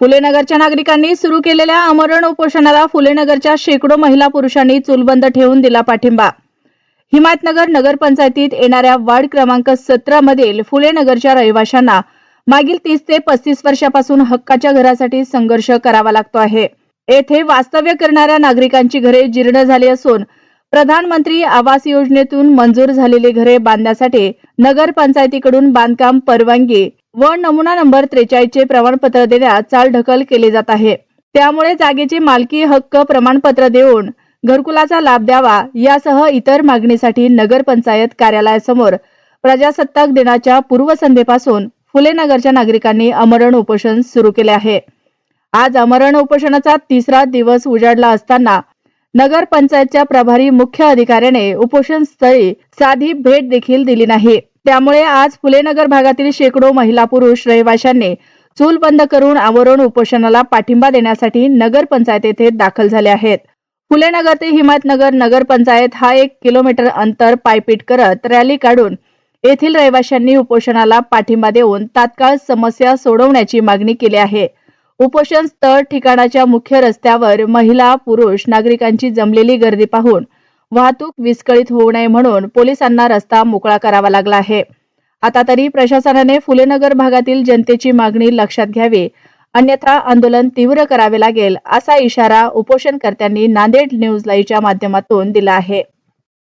फुलेनगरच्या नागरिकांनी सुरू केलेल्या आमरण उपोषणाला फुलेनगरच्या शेकडो महिला पुरुषांनी चूलबंद ठेवून दिला पाठिंबा. हिमायतनगर नगरपंचायतीत येणाऱ्या वार्ड क्रमांक सतरा मधील फुलेनगरच्या रहिवाशांना मागील तीस ते पस्तीस वर्षापासून हक्काच्या घरासाठी संघर्ष करावा लागतो आहे. येथे वास्तव्य करणाऱ्या नागरिकांची घरे जीर्ण झाली असून प्रधानमंत्री आवास योजनेतून मंजूर झालेली घरे बांधण्यासाठी नगरपंचायतीकडून बांधकाम परवानगी व नमुना नंबर त्रेचाळीसचे प्रमाणपत्र देण्यात चालढकल केली जात आहे. त्यामुळे जागेची मालकी हक्क प्रमाणपत्र देऊन घरकुलाचा लाभ द्यावा यासह इतर मागणीसाठी नगरपंचायत कार्यालयासमोर प्रजासत्ताक दिनाच्या पूर्वसंध्येपासून फुलेनगरच्या नागरिकांनी अमरण उपोषण सुरू केले आहे. आज अमरण उपोषणाचा तिसरा दिवस उजाडला असताना नगरपंचायतच्या प्रभारी मुख्य अधिकाऱ्याने उपोषण स्थळी साधी भेट देखील दिली नाही. त्यामुळे आज फुलेनगर भागातील शेकडो महिला पुरुष रहिवाशांनी चूल बंद करून आवरण उपोषणाला पाठिंबा देण्यासाठी नगरपंचायत येथे दाखल झाले आहेत. फुलेनगर ते हिमायतनगर नगरपंचायत हा एक किलोमीटर अंतर पायपीट करत रॅली काढून येथील रहिवाशांनी उपोषणाला पाठिंबा देऊन तात्काळ समस्या सोडवण्याची मागणी केली आहे. उपोषण स्थळ ठिकाणाच्या मुख्य रस्त्यावर महिला पुरुष नागरिकांची जमलेली गर्दी पाहून वाहतूक विस्कळीत होऊ नये म्हणून पोलिसांना रस्ता मोकळा करावा लागला आहे. आता तरी प्रशासनाने फुलेनगर भागातील जनतेची मागणी लक्षात घ्यावी अन्यथा आंदोलन तीव्र करावे लागेल असा इशारा उपोषणकर्त्यांनी नांदेड न्यूज लाईव्हच्या माध्यमातून दिला आहे.